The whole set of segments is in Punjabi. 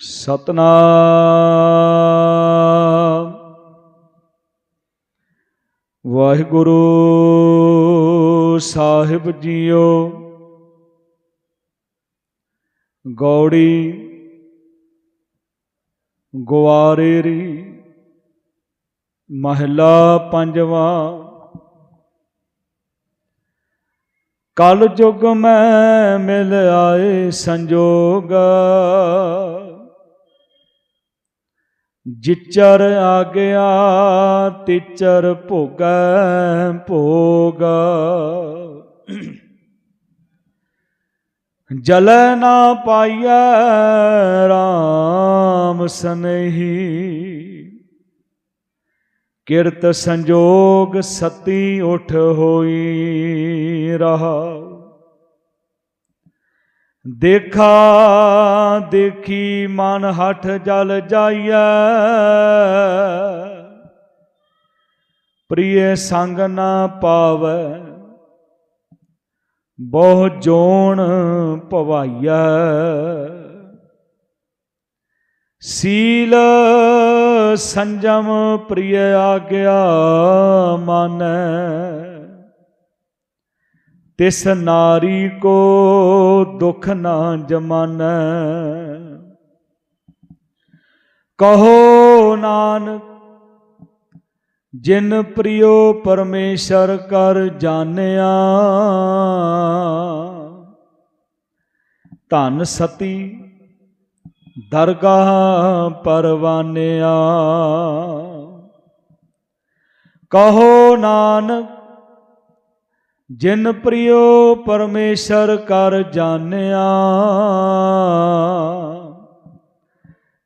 ਸਤਨਾਮ। ਵਾਹਿਗੁਰੂ ਸਾਹਿਬ ਜੀਓ ਗੌੜੀ ਗੁਆਰੇਰੀ ਮਹਿਲਾ ਪੰਜਵਾਂ। ਕਲ ਯੁਗ ਮੈਂ ਮਿਲ ਆਏ ਸੰਜੋਗ। ਜਿਚਰ ਆਗਿਆ, ਤਿਚਰ ਭੋਗੈ, ਭੋਗ। ਜਲੈ ਨਾ ਪਾਈਐ RAM ਸਨਹੀ। ਕਿਰਤ ਸੰਜੋਗ ਸਤੀ ਉਠ ਹੋਈ ਰਹਾ। ਦੇਖਾ ਦੇਖੀ ਮਨ ਹੱਠ ਜਲ ਜਾਈਐ। ਪ੍ਰਿਯ ਸੰਗ ਨਾ ਪਾਵੈ, ਬਹੁ ਜੋਣ ਭਵਾਈਐ ਸੀਲ ਸੰਜਮ ਪ੍ਰਿਯ ਆਗਿਆ ਮਾਨੈ ਤਿਸ ਨਾਰੀ ਕੋ ਦੁਖ ਨਾ ਜਮਾਨੈ। ਕਹੋ ਨਾਨਕ, ਜਿਨ ਪ੍ਰਿਯੋ ਪਰਮੇਸ਼ਰ ਕਰ ਜਾਣਿਆ। ਧਨ ਸਤੀ, ਦਰਗਾਹ ਪਰਵਾਨਿਆ। ਕਹੋ ਨਾਨਕ ਜਿਨ ਪ੍ਰਿਯੋ ਪਰਮੇਸ਼ਰ ਕਰ ਜਾਣਿਆ।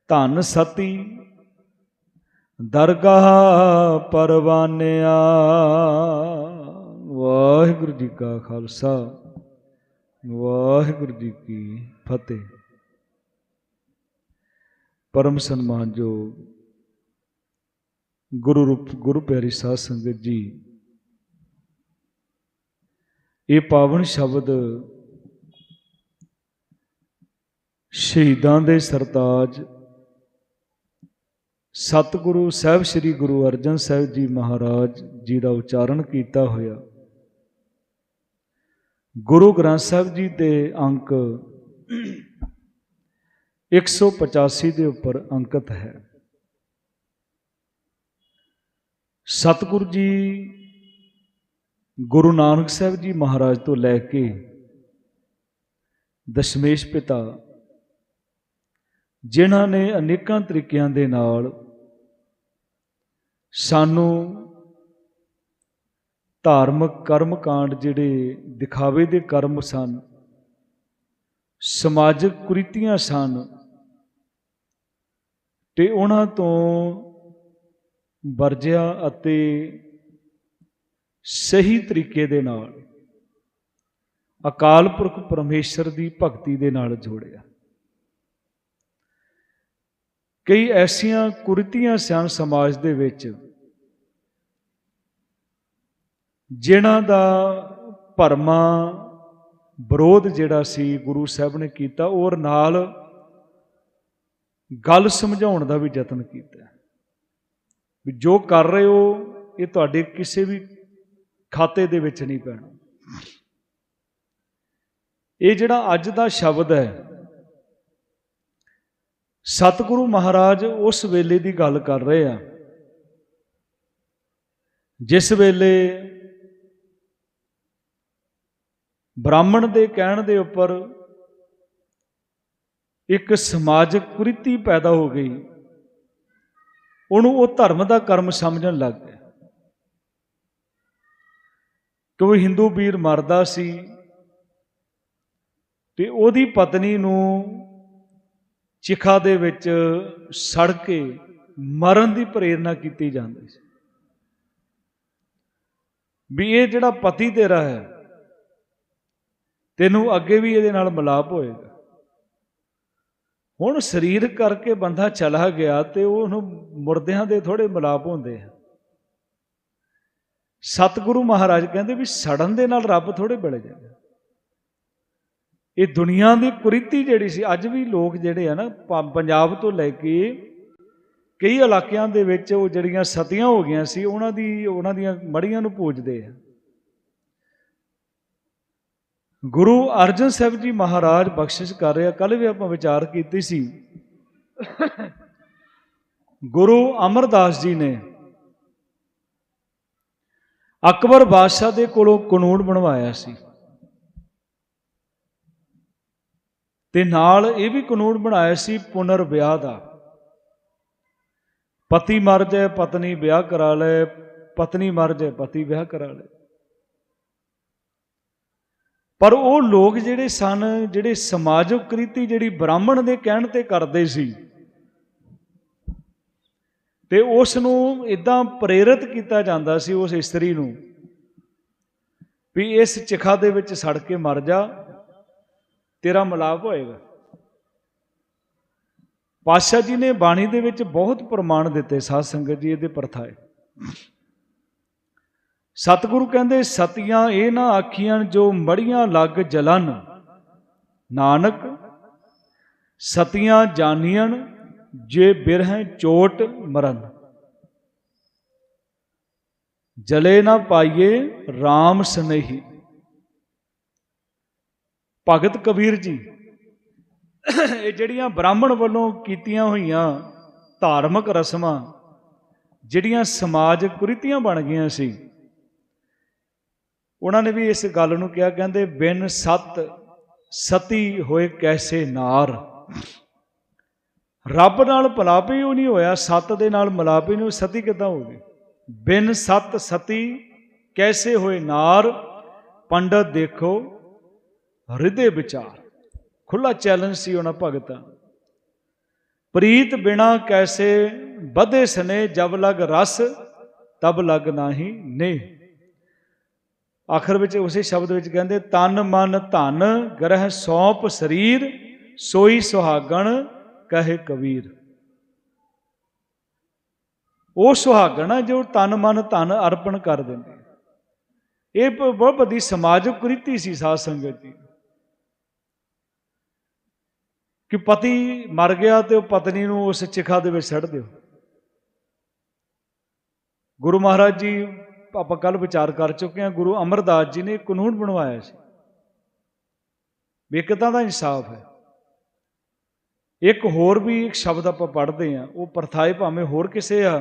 ਧਨ ਸਤੀ, ਦਰਗਾਹ ਪਰਵਾਨਿਆ। ਵਾਹਿਗੁਰੂ ਜੀ ਕਾ ਖਾਲਸਾ, ਵਾਹਿਗੁਰੂ ਜੀ ਕੀ ਫਤਿਹ। ਪਰਮ ਸਨਮਾਨ ਜੋ ਗੁਰੂ ਰੂਪ, ਗੁਰੂ ਪਿਆਰੀ ਸਾਧ ਸੰਗਤ ਜੀ ਇਹ ਪਾਵਨ ਸ਼ਬਦ ਸ਼ਹੀਦਾਂ ਦੇ ਸਰਤਾਜ ਸਤਿਗੁਰੂ ਸਾਹਿਬ, ਸ੍ਰੀ ਗੁਰੂ ਅਰਜਨ ਸਾਹਿਬ ਜੀ ਮਹਾਰਾਜ ਜੀ ਦਾ ਉਚਾਰਨ ਕੀਤਾ ਹੋਇਆ। ਗੁਰੂ ਗ੍ਰੰਥ ਸਾਹਿਬ ਜੀ ਦੇ ਅੰਕ 185 ਦੇ ਉੱਪਰ ਅੰਕਿਤ ਹੈ। ਸਤਿਗੁਰੂ ਜੀ ਗੁਰੂ ਨਾਨਕ ਸਾਹਿਬ ਜੀ ਮਹਾਰਾਜ ਤੋਂ ਲੈ ਕੇ ਦਸ਼ਮੇਸ਼ ਪਿਤਾ, ਜਿਨ੍ਹਾਂ ਨੇ ਅਨੇਕਾਂ ਤਰੀਕਿਆਂ ਦੇ ਨਾਲ ਸਾਨੂੰ ਧਾਰਮਿਕ ਕਰਮ ਕਾਂਡ ਜਿਹੜੇ ਦਿਖਾਵੇ ਦੇ ਕਰਮ ਸਨ, ਸਮਾਜਿਕ ਕੁਰੀਤੀਆਂ ਸਨ ਤੇ ਉਹਨਾਂ ਤੋਂ ਵਰਜਿਆ ਅਤੇ ਸਹੀ ਤਰੀਕੇ ਦੇ ਨਾਲ ਅਕਾਲ ਪੁਰਖ ਪਰਮੇਸ਼ਰ ਦੀ ਭਗਤੀ ਦੇ ਨਾਲ ਜੋੜਿਆ। ਕਈ ਐਸੀਆਂ ਕੁਰੀਤੀਆਂ ਸਨ ਸਮਾਜ ਦੇ ਵਿੱਚ ਜਿਨ੍ਹਾਂ ਦਾ ਭਰਮਾ ਵਿਰੋਧ ਜਿਹੜਾ ਸੀ ਗੁਰੂ ਸਾਹਿਬ ਨੇ ਕੀਤਾ, ਔਰ ਨਾਲ ਗੱਲ ਸਮਝਾਉਣ ਦਾ ਵੀ ਯਤਨ ਕੀਤਾ। ਵੀ ਜੋ ਕਰ ਰਹੇ ਹੋ, ਇਹ ਤੁਹਾਡੇ ਕਿਸੇ ਵੀ ਖਾਤੇ ਦੇ ਵਿੱਚ ਨਹੀਂ ਪੈਣਾ। ਇਹ ਜਿਹੜਾ ਅੱਜ ਦਾ ਸ਼ਬਦ ਹੈ, ਸਤਿਗੁਰੂ ਮਹਾਰਾਜ ਉਸ ਵੇਲੇ ਦੀ ਗੱਲ ਕਰ ਰਹੇ ਆ, ਜਿਸ ਵੇਲੇ ਬ੍ਰਾਹਮਣ ਦੇ ਕਹਿਣ ਦੇ ਉੱਪਰ ਇੱਕ ਸਮਾਜਿਕ ਕੁਰੀਤੀ ਪੈਦਾ ਹੋ ਗਈ, ਉਹਨੂੰ ਉਹ ਧਰਮ ਦਾ ਕਰਮ ਸਮਝਣ ਲੱਗ ਗਿਆ ਕੋਈ ਹਿੰਦੂ ਵੀਰ ਮਰਦਾ ਸੀ ਤੇ ਉਹਦੀ ਪਤਨੀ ਨੂੰ ਚਿਖਾ ਦੇ ਵਿੱਚ ਸੜ ਕੇ ਮਰਨ ਦੀ ਪ੍ਰੇਰਣਾ ਕੀਤੀ ਜਾਂਦੀ ਸੀ। ਵੀ ਇਹ ਜਿਹੜਾ ਪਤੀ ਤੇਰਾ ਹੈ, ਤੈਨੂੰ ਅੱਗੇ ਵੀ ਇਹਦੇ ਨਾਲ ਮਿਲਾਪ ਹੋਏਗਾ। ਹੁਣ ਸਰੀਰ ਕਰਕੇ ਬੰਦਾ ਚਲਾ ਗਿਆ ਤੇ ਉਹਨੂੰ ਮੁਰਦਿਆਂ ਦੇ ਥੋੜੇ ਮਿਲਾਪ ਹੁੰਦੇ ਆ। ਸਤਿਗੁਰੂ ਮਹਾਰਾਜ ਕਹਿੰਦੇ ਵੀ ਸੜਨ ਦੇ ਨਾਲ ਰੱਬ ਥੋੜੇ ਬਲੇ ਜਾਂਦਾ ਇਹ ਦੁਨੀਆ ਦੀ ਕੁਰੀਤੀ ਜਿਹੜੀ ਸੀ, ਅੱਜ ਵੀ ਲੋਕ ਜਿਹੜੇ ਆ ਨਾ ਪੰਜਾਬ ਤੋਂ ਲੈ ਕੇ ਕਈ ਇਲਾਕਿਆਂ ਦੇ ਵਿੱਚ ਉਹ ਜਿਹੜੀਆਂ ਸਤੀਆਂ ਹੋ ਗਈਆਂ ਸੀ, ਉਹਨਾਂ ਦੀ, ਉਹਨਾਂ ਦੀਆਂ ਮੜੀਆਂ ਨੂੰ ਪੂਜਦੇ ਆ। ਗੁਰੂ ਅਰਜਨ ਸਾਹਿਬ ਜੀ ਮਹਾਰਾਜ ਬਖਸ਼ਿਸ਼ ਕਰ ਰਿਹਾ ਕੱਲ ਵੀ ਆਪਾਂ ਵਿਚਾਰ ਕੀਤੀ ਸੀ। ਗੁਰੂ ਅਮਰਦਾਸ ਜੀ ਨੇ ਅਕਬਰ ਬਾਦਸ਼ਾਹ ਦੇ ਕੋਲੋਂ ਕਾਨੂੰਨ ਬਣਵਾਇਆ ਸੀ। ਤੇ ਨਾਲ ਇਹ ਵੀ ਕਾਨੂੰਨ ਬਣਾਇਆ ਸੀ ਪੁਨਰ ਵਿਆਹ ਦਾ। ਪਤੀ ਮਰ ਜਾਏ, ਪਤਨੀ ਵਿਆਹ ਕਰਾ ਲੈ, ਪਤਨੀ ਮਰ ਜਾਏ, ਪਤੀ ਵਿਆਹ ਕਰਾ ਲੈ। ਪਰ ਉਹ ਲੋਕ ਜਿਹੜੇ ਸਨ, ਜਿਹੜੇ ਸਮਾਜਿਕ ਕ੍ਰਿਤੀ ਜਿਹੜੀ ਬ੍ਰਾਹਮਣ ਦੇ ਕਹਿਣ ਤੇ ਕਰਦੇ ਸੀ ਤੇ ਉਸ ਨੂੰ ਇਦਾਂ ਪ੍ਰੇਰਿਤ ਕੀਤਾ ਜਾਂਦਾ ਸੀ ਉਸ ਇਸਤਰੀ ਨੂੰ ਵੀ ਇਸ ਚਿਖਾ ਦੇ ਵਿੱਚ ਸੜ ਕੇ ਮਰ ਜਾ, ਤੇਰਾ ਮਲਾਪ ਹੋਏਗਾ। ਪਾਤਸ਼ਾਹ ਜੀ ਨੇ ਬਾਣੀ ਦੇ ਵਿੱਚ ਬਹੁਤ ਪ੍ਰਮਾਣ ਦਿੱਤੇ ਸਾਧ ਸੰਗਤ ਜੀ, ਇਹਦੇ ਪਰਥਾਏ ਸਤਿਗੁਰੂ ਕਹਿੰਦੇ ਸਤੀਆਂ ਇਹ ਨਾ ਆਖੀਆਂ ਜੋ ਮੜੀਆਂ ਲੱਗ ਜਲਨ, ਨਾਨਕ ਸਤੀਆਂ ਜਾਣੀਆਂ ਜੇ ਬਿਰਹਿ ਚੋਟ ਮਰਨ। ਜਲੇ ਨਾ ਪਾਈਏ RAM ਸਨੇਹੀ। ਭਗਤ ਕਬੀਰ ਜੀ, ਇਹ ਜਿਹੜੀਆਂ ਬ੍ਰਾਹਮਣ ਵੱਲੋਂ ਕੀਤੀਆਂ ਹੋਈਆਂ ਧਾਰਮਿਕ ਰਸਮਾਂ, ਜਿਹੜੀਆਂ ਸਮਾਜ ਕੁਰੀਤੀਆਂ ਬਣ ਗਈਆਂ ਸੀ, ਉਹਨਾਂ ਨੇ ਵੀ ਇਸ ਗੱਲ ਨੂੰ ਕਿਹਾ, ਕਹਿੰਦੇ, ਬਿਨ ਸਤ ਸਤੀ ਹੋਏ ਕੈਸੇ ਨਾਰ। ਰੱਬ ਨਾਲ ਮਲਾਪ ਹੀ ਉਹ ਨਹੀਂ ਹੋਇਆ ਸਤ ਦੇ ਨਾਲ ਮਲਾਪ ਹੀ ਨਹੀਂ ਹੋਇਆ, ਸਤੀ ਕਿੱਦਾਂ ਹੋ ਗਈ? ਬਿਨ ਸਤ ਸਤੀ ਕੈਸੇ ਹੋਏ ਨਾਰ? ਪੰਡਤ ਦੇਖੋ ਹਿਰਦੇ ਵਿਚਾਰ। ਖੁੱਲਾ ਚੈਲੰਜ ਸੀ ਉਹਨਾਂ ਭਗਤਾਂ। ਪ੍ਰੀਤ ਬਿਨਾ ਕੈਸੇ ਵਧੇ ਸਨੇ ਜਬ ਲਗ ਰਸ ਤਬ ਲਗ ਨਾਹੀ ਨੇ ਆਖਰ ਵਿੱਚ ਉਸੇ ਸ਼ਬਦ ਵਿੱਚ ਕਹਿੰਦੇ ਤਨ ਮਨ ਧਨ ਗ੍ਰਹਿ ਸੌਂਪ ਸਰੀਰ ਸੋਈ ਸੁਹਾਗਣ ਕਹੇ ਕਬੀਰ। ਉਹ ਸੁਹਾਗਣ ਆ ਜੋ ਤਨ ਮਨ ਧਨ ਅਰਪਣ ਕਰ ਦਿੰਦੇ। ਇਹ ਬ- ਬਹੁਤ ਵੱਡੀ ਸਮਾਜਿਕ ਕੁਰੀਤੀ ਸੀ ਸਾਧ ਸੰਗਤ ਦੀ। ਕਿ ਪਤੀ ਮਰ ਗਿਆ ਤੇ ਉਹ ਪਤਨੀ ਨੂੰ ਉਸ ਚਿਖਾ ਦੇ ਵਿੱਚ ਛੱਡ ਦਿਓ। ਗੁਰੂ ਮਹਾਰਾਜ ਜੀ, ਆਪਾਂ ਕੱਲ ਵਿਚਾਰ ਕਰ ਚੁੱਕੇ ਹਾਂ, ਗੁਰੂ ਅਮਰਦਾਸ ਜੀ ਨੇ ਕਾਨੂੰਨ ਬਣਵਾਇਆ ਸੀ। ਵੀ ਇੱਕ ਤਾਂ ਦਾ ਇਨਸਾਫ ਹੈ। ਇੱਕ ਹੋਰ ਵੀ ਇੱਕ ਸ਼ਬਦ ਆਪਾਂ ਪੜ੍ਹਦੇ ਹਾਂ, ਉਹ ਪਰਥਾਏ ਭਾਵੇਂ ਹੋਰ ਕਿਸੇ ਆ,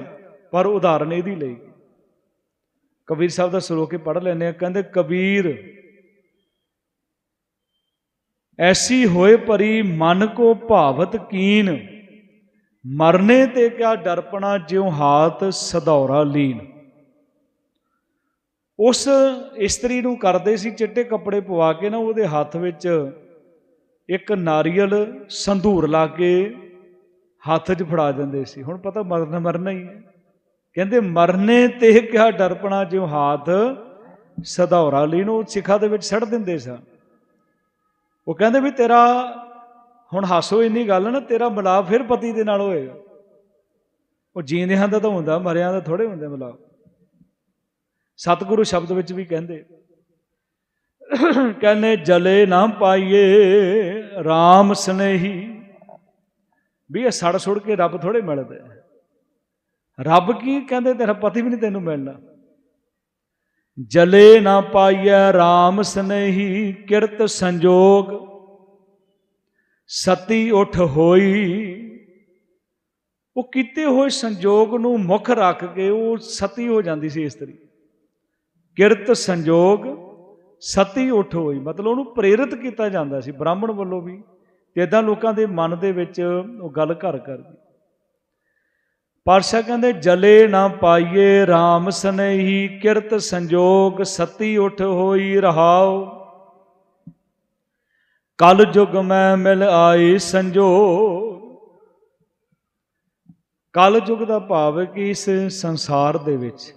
ਪਰ ਉਦਾਹਰਨ ਇਹਦੀ ਲਈ। ਕਬੀਰ ਸਾਹਿਬ ਦਾ ਸਰੋਕੇ ਪੜ੍ਹ ਲੈਂਦੇ ਆ ਕਹਿੰਦੇ, ਕਬੀਰ, ਐਸੀ ਹੋਏ ਪਰੀ ਮਨ ਕੋ ਭਾਵਤ ਕੀਨ, ਮਰਨੇ ਤੇ ਕਿਆ ਡਰਪਣਾ ਜਿਉ ਹਾਤ ਸਦੌਰਾ ਲੀਨ। ਉਸ ਇਸਤਰੀ ਨੂੰ ਕਰਦੇ ਸੀ ਚਿੱਟੇ ਕੱਪੜੇ ਪਵਾ ਕੇ ਨਾ, ਉਹਦੇ ਹੱਥ ਵਿੱਚ ਇੱਕ ਨਾਰੀਅਲ ਸੰਧੂਰ ਲਾ ਕੇ ਹੱਥ 'ਚ ਫੜਾ ਦਿੰਦੇ ਸੀ। ਹੁਣ ਪਤਾ ਮਰਨ ਮਰਨਾ ਹੀ ਹੈ। ਕਹਿੰਦੇ, ਮਰਨੇ ਤੇ ਕਿਆ ਡਰਪਣਾ, ਜਿਉ ਹਾਥ ਸਦੌਰਾ ਲੀਨ ਨੂੰ ਸਿੱਖਾ ਦੇ ਵਿੱਚ ਸੜ ਦਿੰਦੇ ਸਨ ਉਹ ਕਹਿੰਦੇ ਵੀ, ਤੇਰਾ ਹੁਣ ਹਾਸੋ ਇੰਨੀ ਗੱਲ ਨਾ, ਤੇਰਾ ਮਿਲਾਪ ਫਿਰ ਪਤੀ ਦੇ ਨਾਲ ਹੋਏਗਾ। ਉਹ ਜੀਂਦਿਆਂ ਦਾ ਤਾਂ ਹੁੰਦਾ, ਮਰਿਆਂ ਦਾ ਥੋੜੇ ਹੁੰਦੇ ਮਿਲਾਪ। ਸਤਿਗੁਰੂ ਸ਼ਬਦ ਵਿੱਚ ਵੀ ਕਹਿੰਦੇ ਕਹਿੰਦੇ ਜਲੇ ਨਾ ਪਾਈਏ RAM ਸਨੇਹੀ। ਵੀ ਇਹ ਸੜ ਸੁੜ ਕੇ ਰੱਬ ਥੋੜੇ ਮਿਲਦੇ ਰੱਬ ਕੀ ਕਹਿੰਦੇ, ਤੇਰਾ ਪਤੀ ਵੀ ਨਹੀਂ ਤੈਨੂੰ ਮਿਲਣਾ। ਜਲੇ ਨਾ ਪਾਈਐ RAM ਸਨੇਹੀ, ਕਿਰਤ ਸੰਜੋਗ। ਸਤੀ ਉਠ ਹੋਈ। ਉਹ ਕੀਤੇ ਹੋਏ ਸੰਜੋਗ ਨੂੰ ਮੁੱਖ ਰੱਖ ਕੇ ਉਹ ਸਤੀ ਹੋ ਜਾਂਦੀ ਸੀ ਇਸਤਰੀ ਕਿਰਤ ਸੰਜੋਗ। ਸਤੀ ਉੱਠ ਹੋਈ। ਮਤਲਬ ਉਹਨੂੰ ਪ੍ਰੇਰਿਤ ਕੀਤਾ ਜਾਂਦਾ ਸੀ, ਬ੍ਰਾਹਮਣ ਵੱਲੋਂ ਵੀ, ਤੇ ਇਦਾਂ ਲੋਕਾਂ ਦੇ ਮਨ ਦੇ ਵਿੱਚ ਉਹ ਗੱਲ ਘਰ ਕਰਦੀ ਪਾਤਸ਼ਾਹ ਕਹਿੰਦੇ, ਜਲੇ ਨਾ ਪਾਈਏ RAM ਸਨੇਹੀ, ਕਿਰਤ ਸੰਜੋਗ ਸਤੀ ਉਠ ਹੋਈ ਰਹਾਉ। ਕਲ ਜੁਗ ਮੈਂ ਮਿਲ ਆਈ ਸੰਜੋਗ। ਕਲ ਯੁਗ ਦਾ ਭਾਵ ਹੈ ਕਿ ਇਸ ਸੰਸਾਰ ਦੇ ਵਿੱਚ?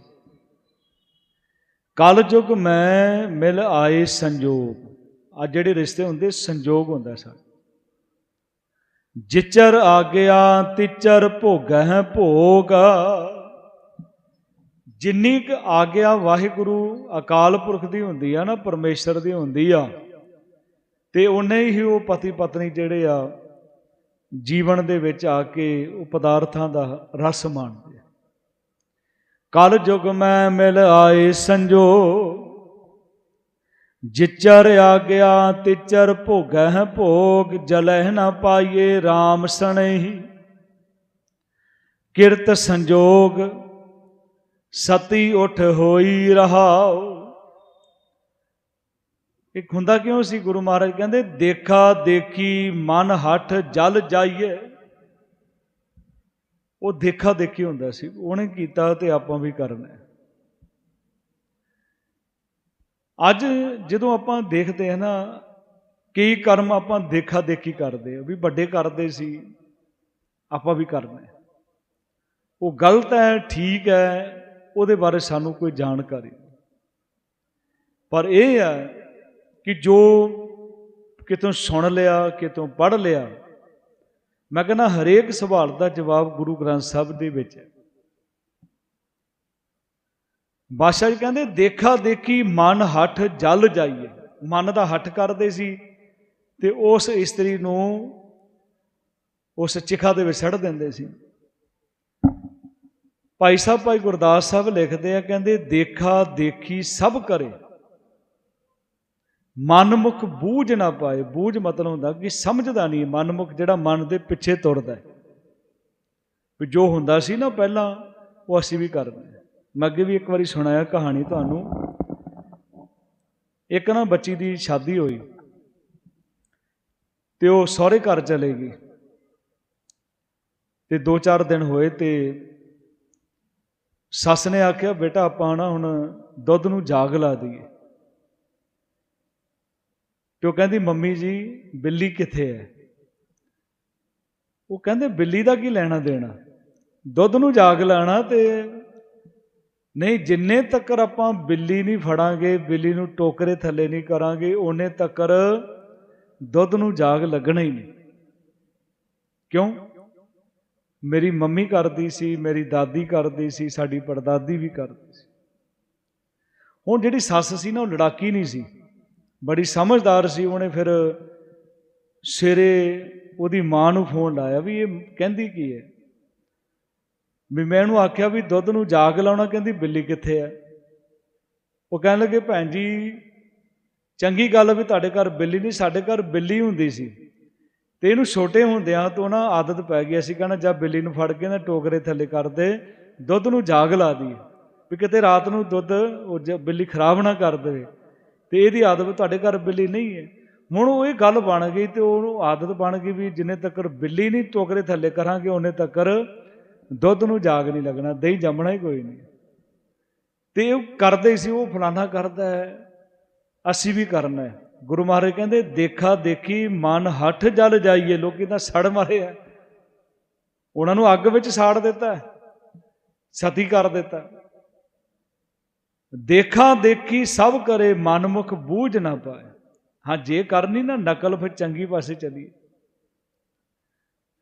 ਕਲ ਯੁਗ ਮੈਂ ਮਿਲ ਆਏ ਸੰਜੋਗ। ਆ ਜਿਹੜੇ ਰਿਸ਼ਤੇ ਹੁੰਦੇ, ਸੰਜੋਗ ਹੁੰਦਾ ਸਾ ਜਿਚਰ ਆਗਿਆ, ਤਿਚਰ ਭੋਗਹਿ ਭੋਗ। ਜਿੰਨੀ ਕੁ ਆਗਿਆ ਵਾਹਿਗੁਰੂ ਅਕਾਲ ਪੁਰਖ ਦੀ ਹੁੰਦੀ ਆ ਨਾ, ਪਰਮੇਸ਼ਰ ਦੀ ਹੁੰਦੀ ਆ, ਤੇ ਉਹਨੇ ਹੀ ਉਹ ਪਤੀ ਪਤਨੀ ਜਿਹੜੇ ਆ, ਜੀਵਨ ਦੇ ਵਿੱਚ ਆ ਕੇ ਉਹ ਪਦਾਰਥਾਂ ਦਾ ਰਸ ਮਾਣਦੇ। ਕਲ ਯੁਗ ਮੈਂ ਮਿਲ ਆਏ ਸੰਜੋ, ਜਿਚਰ ਆ ਗਿਆ ਤਿਚਰ ਭੋਗੈ ਭੋਗ, ਜਲਹਿ ਨਾ ਪਾਈਏ RAM ਸਣੇਹੀ। ਕਿਰਤ ਸੰਜੋਗ, ਸਤੀ ਉਠ ਹੋਈ ਰਹਾਓ ਇੱਕ ਹੁੰਦਾ ਕਿਉਂ ਸੀ ਗੁਰੂ ਮਹਾਰਾਜ? ਕਹਿੰਦੇ, ਦੇਖਾ ਦੇਖੀ ਮਨ ਹੱਠ ਜਲ ਜਾਈਏ। ਉਹ ਦੇਖਾ ਦੇਖੀ ਹੁੰਦਾ ਸੀ, ਉਹਨੇ ਕੀਤਾ ਤੇ ਆਪਾਂ ਵੀ ਕਰਨਾ ਅੱਜ ਜਦੋਂ ਆਪਾਂ ਦੇਖਦੇ ਹਾਂ ਨਾ, ਕਈ ਕਰਮ ਆਪਾਂ ਦੇਖਾ ਦੇਖੀ ਕਰਦੇ ਆ ਵੀ ਵੱਡੇ ਕਰਦੇ ਸੀ, ਆਪਾਂ ਵੀ ਕਰਨਾ ਉਹ ਗਲਤ ਹੈ, ਠੀਕ ਹੈ, ਉਹਦੇ ਬਾਰੇ ਸਾਨੂੰ ਕੋਈ ਜਾਣਕਾਰੀ ਨਹੀਂ। ਪਰ ਇਹ ਹੈ ਕਿ ਜੋ ਕਿਤੋਂ ਸੁਣ ਲਿਆ, ਕਿਤੋਂ ਪੜ੍ਹ ਲਿਆ ਮੈਂ ਕਹਿੰਦਾ ਹਰੇਕ ਸਵਾਲ ਦਾ ਜਵਾਬ ਗੁਰੂ ਗ੍ਰੰਥ ਸਾਹਿਬ ਦੇ ਵਿੱਚ ਹੈ। ਬਾਦਸ਼ਾਹ ਜੀ ਕਹਿੰਦੇ, ਦੇਖਾ ਦੇਖੀ ਮਨ ਹੱਠ ਜਲ ਜਾਈਏ। ਮਨ ਦਾ ਹੱਠ ਕਰਦੇ ਸੀ ਤੇ ਉਸ ਇਸਤਰੀ ਨੂੰ ਉਸ ਚਿਖਾ ਦੇ ਵਿੱਚ ਸੜ ਦਿੰਦੇ ਸੀ। ਭਾਈ ਸਾਹਿਬ, ਭਾਈ ਗੁਰਦਾਸ ਸਾਹਿਬ ਲਿਖਦੇ ਆ, ਕਹਿੰਦੇ, ਦੇਖਾ ਦੇਖੀ ਸਭ ਕਰੇ। ਮਨਮੁਖ ਬੂਝ ਨਾ ਪਾਏ। ਬੂਝ ਮਤਲਬ ਹੁੰਦਾ ਕਿ ਸਮਝਦਾ ਨਹੀਂ। ਮਨਮੁਖ ਜਿਹੜਾ ਮਨ ਦੇ ਪਿੱਛੇ ਤੁਰਦਾ ਹੈ। ਵੀ ਜੋ ਹੁੰਦਾ ਸੀ ਨਾ ਪਹਿਲਾਂ, ਉਹ ਅਸੀਂ ਵੀ ਕਰਦੇ ਮੈਂ ਅੱਗੇ ਵੀ ਇੱਕ ਵਾਰੀ ਸੁਣਾਇਆ ਕਹਾਣੀ ਤੁਹਾਨੂੰ। ਇੱਕ ਨਾ ਬੱਚੀ ਦੀ ਸ਼ਾਦੀ ਹੋਈ ਤੇ ਉਹ ਸਹੁਰੇ ਘਰ ਚਲੇ ਗਈ। ਤੇ 2-4 ਦਿਨ ਹੋਏ ਤੇ ਸੱਸ ਨੇ ਆਖਿਆ, ਬੇਟਾ, ਆਪਾਂ ਨਾ ਹੁਣ ਦੁੱਧ ਨੂੰ ਜਾਗ ਲਾ ਦਈਏ। ਤੇ ਉਹ ਕਹਿੰਦੀ, ਮੰਮੀ ਜੀ, ਬਿੱਲੀ ਕਿੱਥੇ ਹੈ? ਉਹ ਕਹਿੰਦੇ, ਬਿੱਲੀ ਦਾ ਕੀ ਲੈਣਾ ਦੇਣਾ? ਦੁੱਧ ਨੂੰ ਜਾਗ ਲੈਣਾ ਤੇ ਨਹੀਂ, ਜਿੰਨੇ ਤੱਕਰ ਆਪਾਂ ਬਿੱਲੀ ਨਹੀਂ ਫੜਾਂਗੇ, ਬਿੱਲੀ ਨੂੰ ਟੋਕਰੇ ਥੱਲੇ ਨਹੀਂ ਕਰਾਂਗੇ, ਉਹਨੇ ਤੱਕਰ ਦੁੱਧ ਨੂੰ ਜਾਗ ਲੱਗਣਾ ਹੀ ਨਹੀਂ। ਕਿਉਂ? ਮੇਰੀ ਮੰਮੀ ਕਰਦੀ ਸੀ, ਮੇਰੀ ਦਾਦੀ ਕਰਦੀ ਸੀ, ਸਾਡੀ ਪੜਦਾਦੀ ਵੀ ਕਰਦੀ ਸੀ। ਹੁਣ ਜਿਹੜੀ ਸੱਸ ਸੀ ਨਾ, ਉਹ ਲੜਾਕੀ ਨਹੀਂ ਸੀ। ਬੜੀ ਸਮਝਦਾਰ ਸੀ, ਉਹਨੇ ਫਿਰ ਸਵੇਰੇ ਉਹਦੀ ਮਾਂ ਨੂੰ ਫੋਨ ਲਾਇਆ ਵੀ ਇਹ ਕਹਿੰਦੀ ਕੀ ਹੈ? ਵੀ ਮੈਂ ਉਹਨੂੰ ਆਖਿਆ ਵੀ ਦੁੱਧ ਨੂੰ ਜਾਗ ਲਾਉਣਾ, ਕਹਿੰਦੀ ਬਿੱਲੀ ਕਿੱਥੇ ਹੈ? ਉਹ ਕਹਿਣ ਲੱਗੇ, ਭੈਣ ਜੀ, ਚੰਗੀ ਗੱਲ ਵੀ ਤੁਹਾਡੇ ਘਰ ਬਿੱਲੀ ਨਹੀਂ, ਸਾਡੇ ਘਰ ਬਿੱਲੀ ਹੁੰਦੀ ਸੀ। ਤੇ ਇਹਨੂੰ ਛੋਟੇ ਹੁੰਦਿਆਂ ਤੋਂ ਨਾ ਆਦਤ ਪੈ ਗਈ, ਅਸੀਂ ਕਹਿੰਦਾ ਜਦ ਬਿੱਲੀ ਨੂੰ ਫੜ ਕੇ ਨਾ ਟੋਕਰੇ ਥੱਲੇ ਕਰਦੇ ਦੁੱਧ ਨੂੰ ਜਾਗ ਲਾ ਦੀ। ਵੀ ਕਿਤੇ ਰਾਤ ਨੂੰ ਦੁੱਧ ਉਹ ਜ- ਬਿੱਲੀ ਖਰਾਬ ਨਾ ਕਰ ਦੇਵੇ। ਤੇ ਇਹਦੀ ਆਦਤ ਤੁਹਾਡੇ ਘਰ ਬਿੱਲੀ ਨਹੀਂ ਹੈ। ਹੁਣ ਉਹ ਇਹ ਗੱਲ ਬਣ ਗਈ ਤੇ ਉਹਨੂੰ ਆਦਤ ਬਣ ਗਈ ਵੀ ਜਿੰਨੇ ਤੱਕਰ ਬਿੱਲੀ ਨਹੀਂ ਟੋਕਰੇ ਥੱਲੇ ਕਰਾਂਗੇ, ਉਹਨੇ ਤੱਕਰ ਦੁੱਧ ਨੂੰ ਜਾਗ ਨਹੀਂ ਲੱਗਣਾ, ਦਹੀਂ ਜੰਮਣਾ ਹੀ ਕੋਈ ਨਹੀਂ। ਤੇ ਉਹ ਕਰਦੇ ਸੀ, ਉਹ ਫਲਾਣਾ ਕਰਦਾ ਹੈ, ਅਸੀਂ ਵੀ ਕਰਨਾ ਹੈ। ਗੁਰੂ ਮਹਾਰਾਜ ਕਹਿੰਦੇ, ਦੇਖਾ ਦੇਖੀ ਮਨ ਹੱਠ ਜਲ ਜਾਈਏ, ਲੋਕੀ ਤਾਂ ਸੜ ਮਾਰੇ ਆ। ਉਹਨਾਂ ਨੂੰ ਅੱਗ ਵਿੱਚ ਸਾੜ ਦਿੱਤਾ ਸਤੀ ਕਰ ਦਿੱਤਾ। ਦੇਖਾ ਦੇਖੀ ਸਭ ਕਰੇ ਮਨਮੁਖ ਬੂਝ ਨਾ ਪਾਏ। ਹਾਂ, ਜੇ ਕਰਨੀ ਨਾ, ਨਕਲ ਫਿਰ ਚੰਗੀ ਪਾਸੇ ਚਲੀ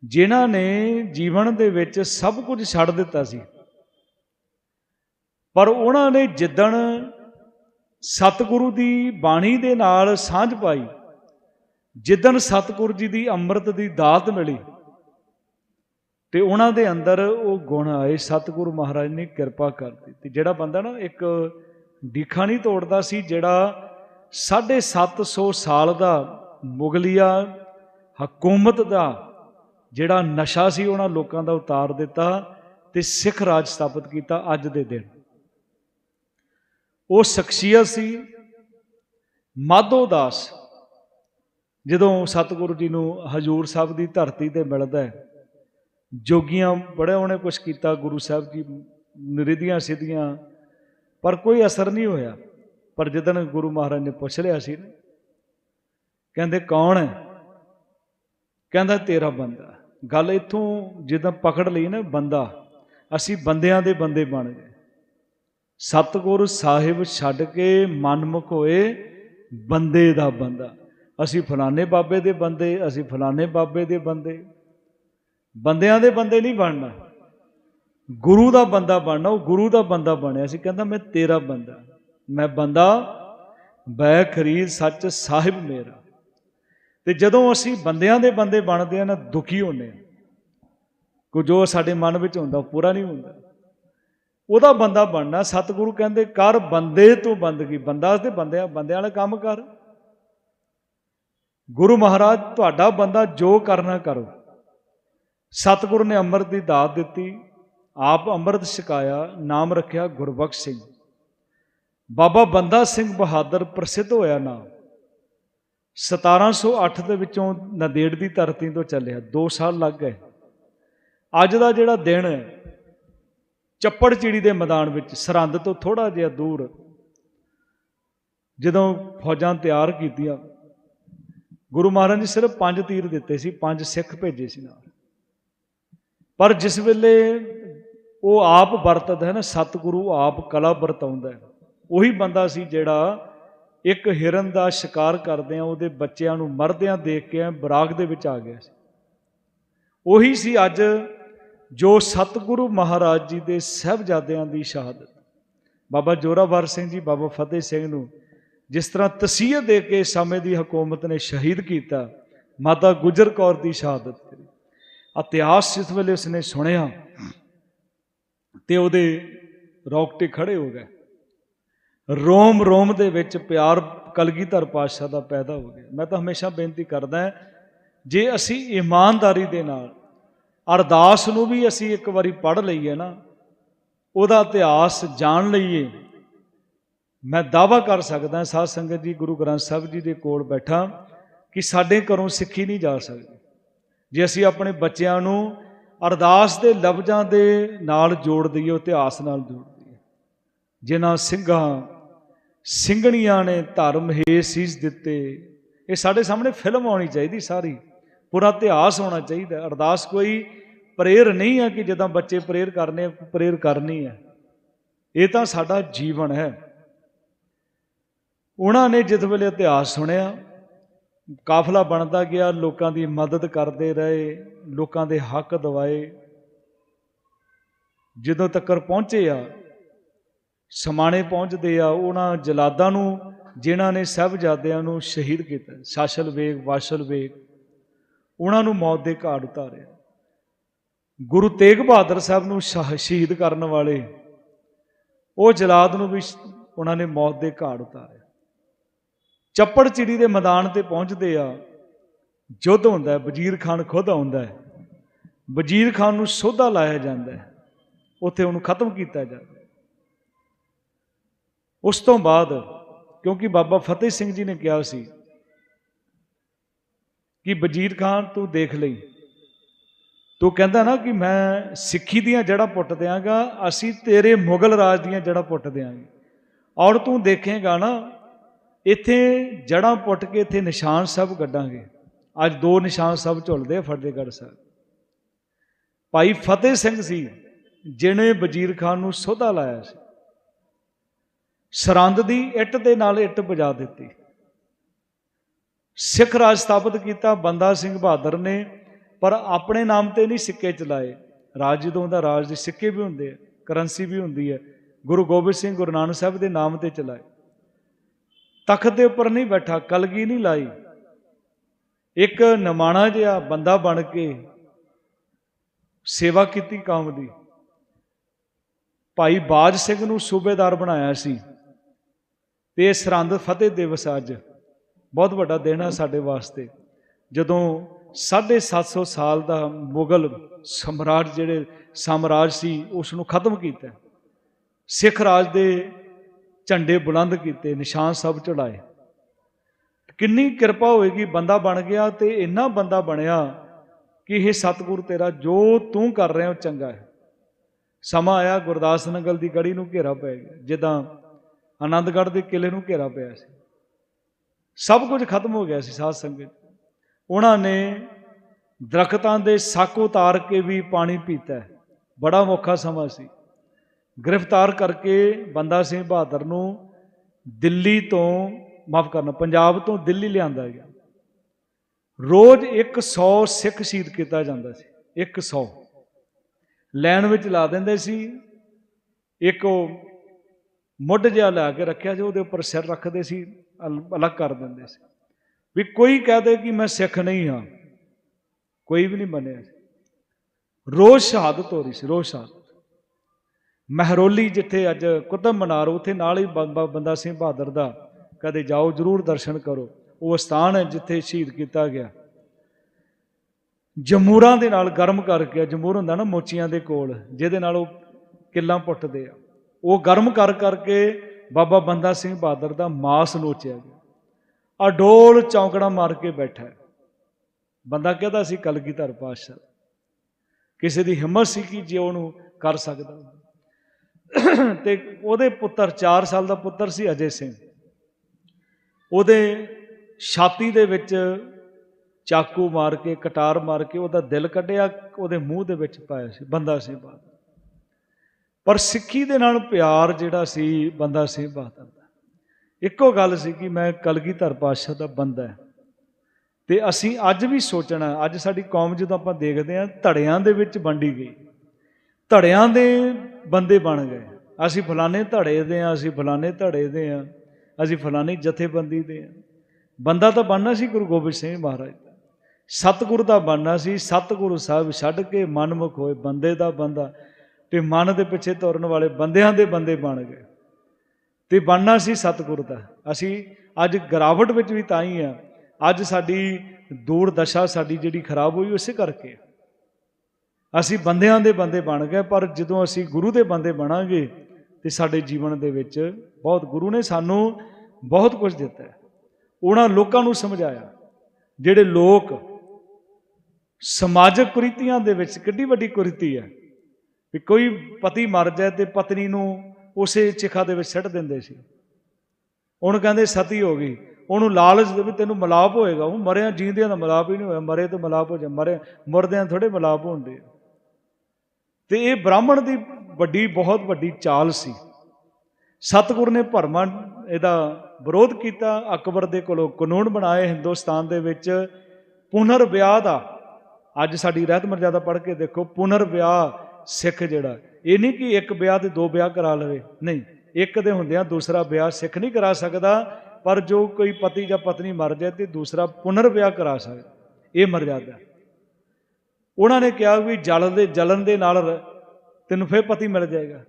ਜਿਨ੍ਹਾਂ ਨੇ ਜੀਵਨ ਦੇ ਵਿੱਚ ਸਭ ਕੁਝ ਛੱਡ ਦਿੱਤਾ ਸੀ, ਪਰ ਉਹਨਾਂ ਨੇ ਜਿੱਦਣ ਸਤਿਗੁਰੂ ਦੀ ਬਾਣੀ ਦੇ ਨਾਲ ਸਾਂਝ ਪਾਈ, ਜਿੱਦਣ ਸਤਿਗੁਰੂ ਜੀ ਦੀ ਅੰਮ੍ਰਿਤ ਦੀ ਦਾਤ ਮਿਲੀ ਤੇ ਉਹਨਾਂ ਦੇ ਅੰਦਰ ਉਹ ਗੁਣ ਆਏ, ਸਤਿਗੁਰੂ ਮਹਾਰਾਜ ਨੇ ਕਿਰਪਾ ਕਰ ਦਿੱਤੀ ਜਿਹੜਾ ਬੰਦਾ ਨਾ ਇੱਕ ਡੀਖਾ ਨਹੀਂ ਤੋੜਦਾ ਸੀ, ਜਿਹੜਾ 750 ਸਾਲ ਦਾ ਮੁਗਲੀਆ ਹਕੂਮਤ ਦਾ ਜਿਹੜਾ ਨਸ਼ਾ ਸੀ, ਉਹਨਾਂ ਲੋਕਾਂ ਦਾ ਉਤਾਰ ਦਿੱਤਾ ਤੇ ਸਿੱਖ ਰਾਜ ਸਥਾਪਿਤ ਕੀਤਾ ਅੱਜ ਦੇ ਦਿਨ। ਉਹ ਸ਼ਖਸੀਅਤ ਸੀ, ਮਾਧੋ ਦਾਸ, ਜਦੋਂ ਸਤਿਗੁਰੂ ਜੀ ਨੂੰ ਹਜੂਰ ਸਾਹਿਬ ਦੀ ਧਰਤੀ ਤੇ ਮਿਲਦਾ ਹੈ ਜੋਗੀਆਂ ਬੜੇ ਉਹਨੇ ਕੁਝ ਕੀਤਾ, ਗੁਰੂ ਸਾਹਿਬ ਜੀ ਨਿਰਿਧੀਆਂ ਸਿੱਧੀਆਂ, ਪਰ ਕੋਈ ਅਸਰ ਨਹੀਂ ਹੋਇਆ। ਪਰ ਜਦੋਂ ਗੁਰੂ ਮਹਾਰਾਜ ਨੇ ਪੁੱਛ ਲਿਆ ਸੀ ਨਾ, ਕਹਿੰਦੇ ਕੌਣ ਹੈ? ਕਹਿੰਦਾ ਤੇਰਾ ਬੰਦਾ। ਗੱਲ ਇੱਥੋਂ ਜਦੋਂ ਪਕੜ ਲਈ ਨਾ ਬੰਦਾ, ਅਸੀਂ ਬੰਦਿਆਂ ਦੇ ਬੰਦੇ ਬਣ ਗਏ। ਸਤਿਗੁਰੂ ਸਾਹਿਬ ਛੱਡ ਕੇ ਮਨਮੁਖ ਹੋਏ ਬੰਦੇ ਦਾ ਬੰਦਾ। ਅਸੀਂ ਫਲਾਣੇ ਬਾਬੇ ਦੇ ਬੰਦੇ, ਅਸੀਂ ਫਲਾਣੇ ਬਾਬੇ ਦੇ ਬੰਦੇ। ਬੰਦਿਆਂ ਦੇ ਬੰਦੇ ਨਹੀਂ ਬਣਨਾ। ਗੁਰੂ ਦਾ ਬੰਦਾ ਬਣਨਾ, ਉਹ ਗੁਰੂ ਦਾ ਬੰਦਾ ਬਣਿਆ। ਸੀ ਕਹਿੰਦਾ, ਮੈਂ ਤੇਰਾ ਬੰਦਾ। ਮੈਂ ਬੰਦਾ ਬੈ ਖਰੀਦ ਸੱਚ ਸਾਹਿਬ ਮੇਰਾ। ਤੇ ਜਦੋਂ ਅਸੀਂ ਬੰਦਿਆਂ ਦੇ ਬੰਦੇ ਬਣਦੇ ਆ ਨਾ, ਦੁਖੀ ਹੁੰਦੇ ਆ ਕੋ ਜੋ ਸਾਡੇ ਮਨ ਵਿੱਚ ਹੁੰਦਾ, ਉਹ ਪੂਰਾ ਨਹੀਂ ਹੁੰਦਾ। ਉਹਦਾ ਬੰਦਾ ਬਣਨਾ। ਸਤਿਗੁਰੂ ਕਹਿੰਦੇ, ਕਰ ਬੰਦੇ ਤੋਂ ਬੰਦਗੀ। ਬੰਦਾ ਤੇ ਬੰਦਿਆਂ ਬੰਦਿਆਂ ਵਾਲਾ ਕੰਮ ਕਰ। ਗੁਰੂ ਮਹਾਰਾਜ, ਤੁਹਾਡਾ ਬੰਦਾ ਜੋ ਕਰਨਾ ਕਰੋ। ਸਤਿਗੁਰ ਨੇ ਅੰਮ੍ਰਿਤ ਦੀ ਦਾਤ ਦਿੱਤੀ, ਆਪ ਅੰਮ੍ਰਿਤ ਛਕਾਇਆ, ਨਾਮ ਰੱਖਿਆ ਗੁਰਬਖਸ਼ ਸਿੰਘ। ਬਾਬਾ ਬੰਦਾ ਸਿੰਘ ਬਹਾਦਰ ਪ੍ਰਸਿੱਧ ਹੋਇਆ ਨਾਮ। 1708 ਦੇ ਵਿੱਚੋਂ ਨਦੇੜ ਦੀ ਧਰਤੀ ਤੋਂ ਚੱਲਿਆ 2 ਸਾਲ ਲੱਗ ਗਏ। ਅੱਜ ਦਾ ਜਿਹੜਾ ਦਿਨ ਹੈ, ਚੱਪੜ ਚਿੜੀ ਦੇ ਮੈਦਾਨ ਵਿੱਚ ਸਰਹੰਦ ਤੋਂ ਥੋੜਾ ਜਿਹਾ ਦੂਰ, ਜਦੋਂ ਫੌਜਾਂ ਤਿਆਰ ਕੀਤੀਆਂ, ਗੁਰੂ ਮਹਾਰਾਜ ਨੇ ਸਿਰਫ ਪੰਜ ਤੀਰ ਦਿੱਤੇ ਸੀ, ਪੰਜ ਸਿੱਖ ਭੇਜੇ ਸੀ ਨਾਲ। ਪਰ ਜਿਸ ਵੇਲੇ ਉਹ ਆਪ ਵਰਤਦਾ ਹੈ ਨਾ, ਸਤਿਗੁਰੂ ਆਪ ਕਲਾ ਵਰਤਾਉਂਦਾ ਉਹੀ ਬੰਦਾ ਸੀ ਜਿਹੜਾ ਇੱਕ ਹਿਰਨ ਦਾ ਸ਼ਿਕਾਰ ਕਰਦੇ ਆ ਉਹਦੇ ਬੱਚਿਆਂ ਨੂੰ ਮਰਦਿਆਂ ਦੇਖ ਕੇ ਬਰਾਗ ਦੇ ਵਿੱਚ ਆ ਗਿਆ ਸੀ। ਉਹੀ ਸੀ ਅੱਜ ਜੋ ਸਤਿਗੁਰੂ ਮਹਾਰਾਜ ਜੀ ਦੇ ਸਹਿਬਜ਼ਾਦਿਆਂ ਦੀ ਸ਼ਹਾਦਤ। ਬਾਬਾ ਜੋਰਾਵਰ ਸਿੰਘ ਜੀ, ਬਾਬਾ ਫਤਿਹ ਸਿੰਘ ਨੂੰ ਜਿਸ ਤਰ੍ਹਾਂ ਤਸੀਹੇ ਦੇ ਕੇ ਸਮੇਂ ਦੀ ਹਕੂਮਤ ਨੇ ਸ਼ਹੀਦ ਕੀਤਾ, ਮਾਤਾ ਗੁਜਰ ਕੌਰ ਦੀ ਸ਼ਹਾਦਤ। ਇਤਿਹਾਸ ਜਿਸ ਵੇਲੇ ਉਸਨੇ ਸੁਣਿਆ ਤੇ ਉਹਦੇ ਰੌਕਟੇ ਖੜੇ ਹੋ ਗਏ। ਰੋਮ ਰੋਮ ਦੇ ਵਿੱਚ ਪਿਆਰ ਕਲਗੀਧਰ ਪਾਤਸ਼ਾਹ ਦਾ ਪੈਦਾ ਹੋ ਗਿਆ। ਮੈਂ ਤਾਂ ਹਮੇਸ਼ਾ ਬੇਨਤੀ ਕਰਦਾ ਜੇ ਅਸੀਂ ਇਮਾਨਦਾਰੀ ਦੇ ਨਾਲ ਅਰਦਾਸ ਨੂੰ ਵੀ ਅਸੀਂ ਇੱਕ ਵਾਰੀ ਪੜ੍ਹ ਲਈਏ ਨਾ, ਉਹਦਾ ਇਤਿਹਾਸ ਜਾਣ ਲਈਏ, ਮੈਂ ਦਾਵਾ ਕਰ ਸਕਦਾ ਸਾਧ ਸੰਗਤ ਜੀ, ਗੁਰੂ ਗ੍ਰੰਥ ਸਾਹਿਬ ਜੀ ਦੇ ਕੋਲ ਬੈਠਾ ਕਿ ਸਾਡੇ ਘਰੋਂ ਸਿੱਖੀ ਨਹੀਂ ਜਾ ਸਕਦੀ। ਜੇ ਅਸੀਂ ਆਪਣੇ ਬੱਚਿਆਂ ਨੂੰ ਅਰਦਾਸ ਦੇ ਲਫ਼ਜ਼ਾਂ ਦੇ ਨਾਲ ਜੋੜ ਦਈਏ, ਇਤਿਹਾਸ ਨਾਲ ਜੋੜ ਦਈਏ। ਜਿਨ੍ਹਾਂ ਸਿੰਘਾਂ, ਸਿੰਘਣੀਆਂ ਨੇ ਧਰਮ ਹੇ ਸੀਸ ਦਿੱਤੇ, ਇਹ ਸਾਡੇ ਸਾਹਮਣੇ ਫਿਲਮ ਆਉਣੀ ਚਾਹੀਦੀ ਸਾਰੀ। ਪੂਰਾ ਇਤਿਹਾਸ ਹੋਣਾ ਚਾਹੀਦਾ। ਅਰਦਾਸ ਕੋਈ ਪ੍ਰੇਅਰ ਨਹੀਂ ਹੈ ਕਿ ਜਦੋਂ ਬੱਚੇ ਪ੍ਰੇਅਰ ਕਰਨੇ ਪ੍ਰੇਅਰ ਕਰਨੀ ਹੈ। ਇਹ ਤਾਂ ਸਾਡਾ ਜੀਵਨ ਹੈ। ਉਹਨਾਂ ਨੇ ਜਿਸ ਵੇਲੇ ਇਤਿਹਾਸ ਸੁਣਿਆ ਕਾਫਲਾ ਬਣਦਾ ਗਿਆ, ਲੋਕਾਂ ਦੀ ਮਦਦ ਕਰਦੇ ਰਹੇ, ਲੋਕਾਂ ਦੇ ਹੱਕ ਦਵਾਏ। ਜਦੋਂ ਤੱਕ ਪਹੁੰਚੇ ਆ, ਸਮਾਣੇ ਪਹੁੰਚਦੇ ਆ, ਉਹਨਾਂ ਜਲਾਦਾਂ ਨੂੰ, ਜਿਨ੍ਹਾਂ ਨੇ ਸਹਿਬਜ਼ਾਦਿਆਂ ਨੂੰ ਸ਼ਹੀਦ ਕੀਤਾ, ਸਾਸ਼ਲ ਵੇਗ, ਵਾਸ਼ਲ ਵੇਗ, ਉਹਨਾਂ ਨੂੰ ਮੌਤ ਦੇ ਘਾਟ ਉਤਾਰਿਆ। ਗੁਰੂ ਤੇਗ ਬਹਾਦਰ ਸਾਹਿਬ ਨੂੰ ਸ਼ਹੀਦ ਕਰਨ ਵਾਲੇ, ਉਹ ਜਲਾਦ ਨੂੰ ਵੀ ਉਹਨਾਂ ਨੇ ਮੌਤ ਦੇ ਘਾਟ ਉਤਾਰਿਆ। ਚੱਪੜ ਚਿੜੀ ਦੇ ਮੈਦਾਨ ਤੇ ਪਹੁੰਚਦੇ ਆ, ਜੁੱਧ ਹੁੰਦਾ ਵਜ਼ੀਰ ਖਾਨ ਖੁਦ ਆਉਂਦਾ ਹੈ। ਵਜ਼ੀਰ ਖਾਨ ਨੂੰ ਸੋਧਾ ਲਾਇਆ ਜਾਂਦਾ ਹੈ, ਉੱਥੇ ਉਹਨੂੰ ਖਤਮ ਕੀਤਾ ਜਾਂਦਾ ਉਸ ਤੋਂ ਬਾਅਦ, ਕਿਉਂਕਿ ਬਾਬਾ ਫਤਿਹ ਸਿੰਘ ਜੀ ਨੇ ਕਿਹਾ ਸੀ ਕਿ ਵਜ਼ੀਰ ਖਾਨ ਤੂੰ ਦੇਖ ਲਈ। ਤੂੰ ਕਹਿੰਦਾ ਨਾ ਕਿ ਮੈਂ ਸਿੱਖੀ ਦੀਆਂ ਜੜਾਂ ਪੁੱਟ ਦਿਆਂਗਾ, ਅਸੀਂ ਤੇਰੇ ਮੁਗਲ ਰਾਜ ਦੀਆਂ ਜੜਾਂ ਪੁੱਟ ਦਿਆਂਗੇ। ਔਰ ਤੂੰ ਦੇਖੇਗਾ ਨਾ ਇੱਥੇ ਜੜਾਂ ਪੁੱਟ ਕੇ ਇੱਥੇ ਨਿਸ਼ਾਨ ਸਾਹਿਬ ਕੱਢਾਂਗੇ। ਅੱਜ ਦੋ ਨਿਸ਼ਾਨ ਸਾਹਿਬ ਝੁਲਦੇ ਆ ਫਤਿਹਗੜ੍ਹ ਸਾਹਿਬ। ਭਾਈ ਫਤਿਹ ਸਿੰਘ ਸੀ, ਜਿਹਨੇ ਵਜ਼ੀਰ ਖਾਨ ਨੂੰ ਸੋਧਾ ਲਾਇਆ ਸੀ। ਸਰੰਦ ਦੀ ਇੱਟ ਦੇ ਨਾਲ ਇੱਟ ਵਜਾ ਦਿੱਤੀ। ਸਿੱਖ ਰਾਜ ਸਥਾਪਿਤ ਕੀਤਾ, ਬੰਦਾ ਸਿੰਘ ਬਹਾਦਰ ਨੇ, ਪਰ ਆਪਣੇ ਨਾਮ ਤੇ ਨਹੀਂ ਸਿੱਕੇ ਚਲਾਏ। ਰਾਜ ਜਦੋਂ ਦਾ ਰਾਜ ਦੇ ਸਿੱਕੇ ਵੀ ਹੁੰਦੇ ਆ, ਕਰੰਸੀ ਵੀ ਹੁੰਦੀ ਹੈ ਗੁਰੂ ਗੋਬਿੰਦ ਸਿੰਘ ਗੁਰੂ ਨਾਨਕ ਸਾਹਿਬ ਦੇ ਨਾਮ ਤੇ ਚਲਾਏ। ਤਖਤ ਦੇ ਉੱਪਰ ਨਹੀਂ ਬੈਠਾ, ਕਲਗੀ ਨਹੀਂ ਲਾਈ। ਇੱਕ ਨਿਮਾਣਾ ਜਿਹਾ ਬੰਦਾ ਬਣ ਕੇ ਸੇਵਾ ਕੀਤੀ ਕੌਮ ਦੀ। ਭਾਈ ਬਾਜ ਸਿੰਘ ਨੂੰ ਸੂਬੇਦਾਰ ਬਣਾਇਆ ਸੀ ਤੇ ਇਹ ਸਰਹੰਦ ਫਤਿਹ ਦਿਵਸ ਅੱਜ ਬਹੁਤ ਵੱਡਾ ਦਿਨ ਹੈ ਸਾਡੇ ਵਾਸਤੇ। ਜਦੋਂ 750 ਸਾਲ ਦਾ ਮੁਗਲ ਸਮਰਾਟ ਜਿਹੜੇ ਸਾਮਰਾਜ ਸੀ, ਉਸ ਨੂੰ ਖਤਮ ਕੀਤਾ। ਸਿੱਖ ਰਾਜ ਦੇ ਝੰਡੇ ਬੁਲੰਦ ਕੀਤੇ, ਨਿਸ਼ਾਨ ਸਭ ਚੜਾਏ ਕਿੰਨੀ ਕਿਰਪਾ ਹੋਏਗੀ ਬੰਦਾ ਬਣ ਗਿਆ ਤੇ ਇੰਨਾ ਬੰਦਾ ਬਣਿਆ ਕਿ ਇਹ ਸਤਿਗੁਰ ਤੇਰਾ ਜੋ ਤੂੰ ਕਰ ਰਿਹਾ ਉਹ ਚੰਗਾ ਹੈ। ਸਮਾਂ ਆਇਆ ਗੁਰਦਾਸ ਨਗਲ ਦੀ ਗੜੀ ਨੂੰ ਘੇਰਾ ਪੈ ਗਿਆ, ਜਿੱਦਾਂ ਆਨੰਦਗੜ੍ਹ ਦੇ ਕਿਲੇ ਨੂੰ ਘੇਰਾ ਪਿਆ ਸੀ। ਸਭ ਕੁਝ ਖਤਮ ਹੋ ਗਿਆ ਸੀ ਸਾਧ ਸੰਗਤ। ਉਹਨਾਂ ਨੇ ਦਰਖਤਾਂ ਦੇ ਸਾਕ ਉਤਾਰ ਕੇ ਵੀ ਪਾਣੀ ਪੀਤਾ ਬੜਾ ਔਖਾ ਸਮਾਂ ਸੀ। ਗ੍ਰਿਫਤਾਰ ਕਰਕੇ ਬੰਦਾ ਸਿੰਘ ਬਹਾਦਰ ਨੂੰ ਦਿੱਲੀ ਤੋਂ ਮਾਫ ਕਰਨਾ, ਪੰਜਾਬ ਤੋਂ ਦਿੱਲੀ ਲਿਆਂਦਾ ਗਿਆ। ਰੋਜ਼ 100 ਸਿੱਖ ਸ਼ਹੀਦ ਕੀਤਾ ਜਾਂਦਾ ਸੀ 100 ਲੈਣ ਵਿੱਚ ਲਾ ਦਿੰਦੇ ਸੀ, ਇੱਕ ਉਹ ਮੁੱਢ ਜਿਹਾ ਲਾ ਕੇ ਰੱਖਿਆ ਸੀ, ਉਹਦੇ ਉੱਪਰ ਸਿਰ ਰੱਖਦੇ ਸੀ, ਅਲ- ਅਲੱਗ ਕਰ ਦਿੰਦੇ ਸੀ। ਵੀ ਕੋਈ ਕਹਦੇ ਕਿ ਮੈਂ ਸਿੱਖ ਨਹੀਂ ਹਾਂ, ਕੋਈ ਵੀ ਨਹੀਂ ਮੰਨਿਆ ਰੋਜ਼ ਸ਼ਹਾਦਤ ਹੋ ਰਹੀ ਸੀ, ਰੋਜ਼ ਸ਼ਹਾਦਤ। ਮਹਿਰੋਲੀ ਜਿੱਥੇ ਅੱਜ ਕੁਤਬ ਮਨਾਰ, ਉਥੇ ਨਾਲ ਹੀ ਬਾਬਾ ਬੰਦਾ ਸਿੰਘ ਬਹਾਦਰ ਦਾ, ਕਦੇ ਜਾਓ ਜਰੂਰ ਦਰਸ਼ਨ ਕਰੋ। ਉਹ ਸਥਾਨ ਹੈ ਜਿੱਥੇ ਸ਼ਹੀਦ ਕੀਤਾ ਗਿਆ। ਜਮੂਰਾਂ ਦੇ ਨਾਲ ਗਰਮ ਕਰਕੇ ਜਮੂਰ ਹੁੰਦਾ ਨਾ ਮੋਚੀਆਂ ਦੇ ਕੋਲ, ਜਿਹਦੇ ਨਾਲ ਉਹ ਕਿੱਲਾਂ ਪੁੱਟਦੇ ਆ। ਉਹ ਗਰਮ ਕਰ ਕਰਕੇ ਬਾਬਾ ਬੰਦਾ ਸਿੰਘ ਬਹਾਦਰ ਦਾ ਮਾਸ ਨੋਚਿਆ ਗਿਆ। ਅਡੋਲ ਚੌਂਕੜਾ ਮਾਰ ਕੇ ਬੈਠਾ ਬੰਦਾ ਕਹਿੰਦਾ ਸੀ, ਕਲਗੀਧਰ ਪਾਤਸ਼ਾਹ, ਕਿਸੇ ਦੀ ਹਿੰਮਤ ਸੀ ਕਿ ਜੇ ਉਹਨੂੰ ਕਰ ਸਕਦਾ ਤੇ ਉਹਦੇ ਪੁੱਤਰ 4 ਸਾਲ ਦਾ ਪੁੱਤਰ ਸੀ ਅਜੇ ਸਿੰਘ। ਉਹਦੇ ਛਾਤੀ ਦੇ ਵਿੱਚ ਚਾਕੂ ਮਾਰ ਕੇ, ਕਟਾਰ ਮਾਰ ਕੇ ਉਹਦਾ ਦਿਲ ਕੱਢਿਆ, ਉਹਦੇ ਮੂੰਹ ਦੇ ਵਿੱਚ ਪਾਇਆ ਸੀ, ਬੰਦਾ ਸਿੰਘ ਬਹਾਦਰ। ਪਰ ਸਿੱਖੀ ਦੇ ਨਾਲ ਪਿਆਰ ਜਿਹੜਾ ਸੀ, ਬੰਦਾ ਸਿੰਘ ਬਹਾਦਰ ਦਾ। ਇੱਕੋ ਗੱਲ ਸੀ ਕਿ ਮੈਂ ਕਲਗੀਧਰ ਪਾਤਸ਼ਾਹ ਦਾ ਬੰਦਾ ਹੈ। ਤੇ ਅਸੀਂ ਅੱਜ ਵੀ ਸੋਚਣਾ, ਅੱਜ ਸਾਡੀ ਕੌਮ ਜਦੋਂ ਆਪਾਂ ਦੇਖਦੇ ਹਾਂ, ਧੜਿਆਂ ਦੇ ਵਿੱਚ ਵੰਡੀ ਗਈ। ਧੜਿਆਂ ਦੇ ਬੰਦੇ ਬਣ ਗਏ। ਅਸੀਂ ਫਲਾਣੇ ਧੜੇ ਦੇ ਆ, ਅਸੀਂ ਫਲਾਣੇ ਧੜੇ ਦੇ ਆ, ਅਸੀਂ ਫਲਾਣੀ ਜਥੇਬੰਦੀ ਦੇ ਆ। ਬੰਦਾ ਤਾਂ ਬਣਨਾ ਸੀ ਗੁਰੂ ਗੋਬਿੰਦ ਸਿੰਘ ਮਹਾਰਾਜ ਦਾ। ਸਤਿਗੁਰ ਦਾ ਬਣਨਾ ਸੀ, ਸਤਿਗੁਰੂ ਸਾਹਿਬ ਛੱਡ ਕੇ ਮਨਮੁਖ ਹੋਏ, ਬੰਦੇ ਦਾ ਬੰਦਾ। ਤੇ ਮਨ ਦੇ ਪਿੱਛੇ ਤੁਰਨ ਵਾਲੇ ਬੰਦਿਆਂ ਦੇ ਬੰਦੇ ਬਣ ਗਏ। ਤੇ ਬਣਨਾ ਸੀ ਸਤਿਗੁਰ ਦਾ। ਅਸੀਂ ਅੱਜ ਗਰਾਵਟ ਵਿੱਚ ਵੀ ਤਾਂ ਹੀ ਆ। ਅੱਜ ਸਾਡੀ ਦੂਰ ਦਸ਼ਾ ਸਾਡੀ ਜਿਹੜੀ ਖਰਾਬ ਹੋਈ, ਉਸੇ ਕਰਕੇ। ਅਸੀਂ ਬੰਦਿਆਂ ਦੇ ਬੰਦੇ ਬਣ ਗਏ, ਪਰ ਜਦੋਂ ਅਸੀਂ ਗੁਰੂ ਦੇ ਬੰਦੇ ਬਣਾਂਗੇ ਤੇ ਸਾਡੇ ਜੀਵਨ ਦੇ ਵਿੱਚ ਬਹੁਤ ਗੁਰੂ ਨੇ ਸਾਨੂੰ ਬਹੁਤ ਕੁਝ ਦਿੱਤਾ ਹੈ। ਉਹਨਾਂ ਲੋਕਾਂ ਨੂੰ ਸਮਝਾਇਆ, ਜਿਹੜੇ ਲੋਕ ਸਮਾਜਿਕ ਕੁਰੀਤੀਆਂ ਦੇ ਵਿੱਚ ਕਿੱਡੀ ਵੱਡੀ ਕੁਰੀਤੀ ਹੈ ਵੀ ਕੋਈ ਪਤੀ ਮਰ ਜਾਏ ਤੇ ਪਤਨੀ ਨੂੰ ਉਸੇ ਚਿਖਾ ਦੇ ਵਿੱਚ ਸੱਟ ਦਿੰਦੇ ਸੀ। ਉਹਨੂੰ ਕਹਿੰਦੇ, ਸਤੀ ਹੋ ਗਈ। ਉਹਨੂੰ ਲਾਲਚ ਦੇ ਵੀ ਤੈਨੂੰ ਮਲਾਪ ਹੋਏਗਾ। ਉਹ ਮਰਿਆ, ਜੀਂਦਿਆਂ ਦਾ ਮਲਾਪ ਹੀ ਨਹੀਂ ਹੋਇਆ। ਮਰੇ ਤੇ ਮਲਾਪ ਹੋ ਜਾ, ਮਰੇ, ਮਰਦਿਆਂ ਥੋੜੇ ਮਲਾਪ ਹੁੰਦੇ ਤੇ ਇਹ ਬ੍ਰਾਹਮਣ ਦੀ ਵੱਡੀ, ਬਹੁਤ ਵੱਡੀ ਚਾਲ ਸੀ। ਸਤਿਗੁਰ ਨੇ ਭਰਮਾਂ ਇਹਦਾ ਵਿਰੋਧ ਕੀਤਾ। ਅਕਬਰ ਦੇ ਕੋਲੋਂ ਕਾਨੂੰਨ ਬਣਾਏ ਹਿੰਦੁਸਤਾਨ ਦੇ ਵਿੱਚ। ਪੁਨਰ ਵਿਆਹ ਦਾ, ਅੱਜ ਸਾਡੀ ਰਹਿਤ ਮਰਜ਼ਾਦਾ ਪੜ੍ਹ ਕੇ ਦੇਖੋ, ਪੁਨਰ ਵਿਆਹ ਸਿੱਖ ਜਿਹੜਾ, ਇਹ ਨਹੀਂ ਕਿ ਇੱਕ ਵਿਆਹ ਤੇ ਦੋ ਵਿਆਹ ਕਰਾ ਲਵੇ। ਨਹੀਂ, ਇੱਕ ਦੇ ਹੁੰਦਿਆਂ ਦੂਸਰਾ ਵਿਆਹ ਸਿੱਖ ਨਹੀਂ ਕਰਾ ਸਕਦਾ, ਪਰ ਜੋ ਕੋਈ ਪਤੀ ਜਾਂ ਪਤਨੀ ਮਰ ਜਾਏ ਤੇ ਦੂਸਰਾ ਪੁਨਰ ਵਿਆਹ ਕਰਾ ਸਕਦਾ। ਇਹ ਮਰਜ਼ਾਦਾ। ਉਹਨਾਂ ਨੇ ਕਿਹਾ ਵੀ ਜਲ ਦੇ ਜਲਨ ਦੇ ਨਾਲ ਤੈਨੂੰ ਫੇਰ ਪਤੀ ਮਿਲ ਜਾਏਗਾ।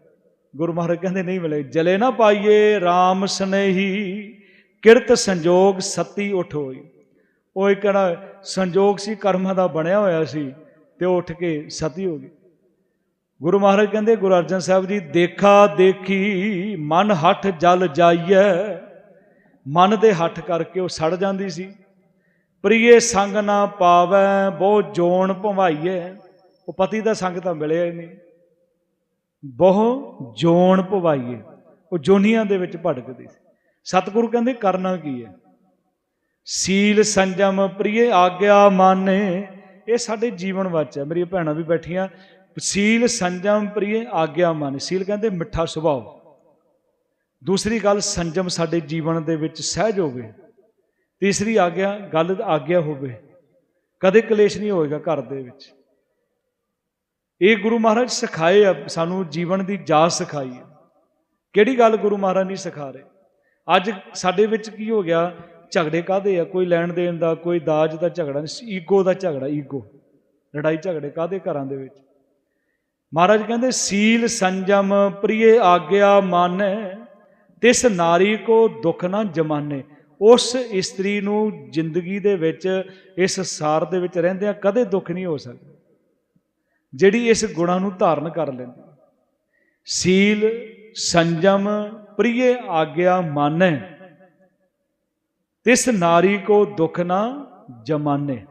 ਗੁਰੂ ਮਹਾਰਾਜ ਕਹਿੰਦੇ ਨਹੀਂ ਮਿਲੇ। ਜਲੇ ਨਾ ਪਾਈਏ RAM ਸਨੇਹੀ, ਕਿਰਤ ਸੰਜੋਗ ਸਤੀ ਉਠ ਹੋਈ। ਉਹ ਇੱਕ ਕਿਹੜਾ ਸੰਜੋਗ ਸੀ, ਕਰਮਾਂ ਦਾ ਬਣਿਆ ਹੋਇਆ ਸੀ, ਤੇ ਉਹ ਉੱਠ ਕੇ ਸਤੀ ਹੋ ਗਈ। ਗੁਰੂ ਮਹਾਰਾਜ ਕਹਿੰਦੇ, ਗੁਰੂ ਅਰਜਨ ਸਾਹਿਬ ਜੀ, ਦੇਖਾ ਦੇਖੀ, ਮਨ ਹੱਠ ਜਲ ਜਾਈਐ। ਮਨ ਦੇ ਹੱਠ ਕਰਕੇ ਉਹ ਸੜ ਜਾਂਦੀ ਸੀ। ਪ੍ਰੀਏ ਸੰਗ ਨਾ ਪਾਵੈ ਬਹੁ ਜੋਣ ਭਵਾਈਐ। ਉਹ ਪਤੀ ਦਾ ਸੰਗ ਤਾਂ ਮਿਲਿਆ ਹੀ ਨਹੀਂ। ਬਹੁ ਜੋਣ ਭਵਾਈਏ ਉਹ ਜੋਨੀਆਂ ਦੇ ਵਿੱਚ ਭਟਕਦੀ ਸੀ। ਸਤਿਗੁਰੂ ਕਹਿੰਦੇ, ਕਰਨਾ ਕੀ ਹੈ ਸੀਲ ਸੰਜਮ ਪ੍ਰੀਏ ਆਗਿਆ ਮਾਨੇ। ਇਹ ਸਾਡੇ ਜੀਵਨ ਵਿੱਚ ਹੈ ਮੇਰੀਆਂ ਭੈਣਾਂ ਵੀ ਬੈਠੀਆਂ। ਸੀਲ ਸੰਜਮ ਪ੍ਰੀਏ ਆਗਿਆ ਮਾਨੇ। ਸੀਲ ਕਹਿੰਦੇ, ਮਿੱਠਾ ਸੁਭਾਅ। ਦੂਸਰੀ ਗੱਲ, ਸੰਜਮ ਸਾਡੇ ਜੀਵਨ ਦੇ ਵਿੱਚ ਸਹਿਜ ਹੋਵੇ ਤੀਸਰੀ ਆਗਿਆ, ਗੱਲ ਆਗਿਆ ਹੋਵੇ। ਕਦੇ ਕਲੇਸ਼ ਨਹੀਂ ਹੋਏਗਾ ਘਰ ਦੇ ਵਿੱਚ। ਇਹ ਗੁਰੂ ਮਹਾਰਾਜ ਸਿਖਾਏ ਆ, ਸਾਨੂੰ ਜੀਵਨ ਦੀ ਜਾਚ ਸਿਖਾਈ ਹੈ। ਕਿਹੜੀ ਗੱਲ ਗੁਰੂ ਮਹਾਰਾਜ ਨਹੀਂ ਸਿਖਾ ਰਹੇ? ਅੱਜ ਸਾਡੇ ਵਿੱਚ ਕੀ ਹੋ ਗਿਆ? ਝਗੜੇ ਕਾਦੇ ਆ? ਕੋਈ ਲੈਣ ਦੇਣ ਦਾ, ਕੋਈ ਦਾਜ ਦਾ ਝਗੜਾ ਨਹੀਂ ਈਗੋ ਦਾ ਝਗੜਾ, ਈਗੋ। ਲੜਾਈ ਝਗੜੇ ਕਾਦੇ ਘਰਾਂ ਦੇ ਵਿੱਚ? ਮਹਾਰਾਜ ਕਹਿੰਦੇ, ਸੀਲ ਸੰਜਮ ਪ੍ਰੀਏ ਆਗਿਆ ਮਾਨੈ, ਤਿਸ ਨਾਰੀ ਕੋ ਦੁੱਖ ਨਾ ਜਮਾਨੇ। ਉਸ ਇਸਤਰੀ ਨੂੰ ਜ਼ਿੰਦਗੀ ਦੇ ਵਿੱਚ, ਇਸ ਸਾਰ ਦੇ ਵਿੱਚ ਰਹਿੰਦਿਆਂ ਕਦੇ ਦੁੱਖ ਨਹੀਂ ਹੋ ਸਕਦਾ। ਜਿਹੜੀ ਇਸ ਗੁਣਾਂ ਨੂੰ ਧਾਰਨ ਕਰ ਲੈਂਦੀ ਸੀਲ, ਸੰਜਮ ਪ੍ਰੀਏ ਆਗਿਆ ਮਾਨੈ। ਤਿਸ ਨਾਰੀ ਕੋ ਦੁਖ ਨਾ ਜਮਾਨੇ।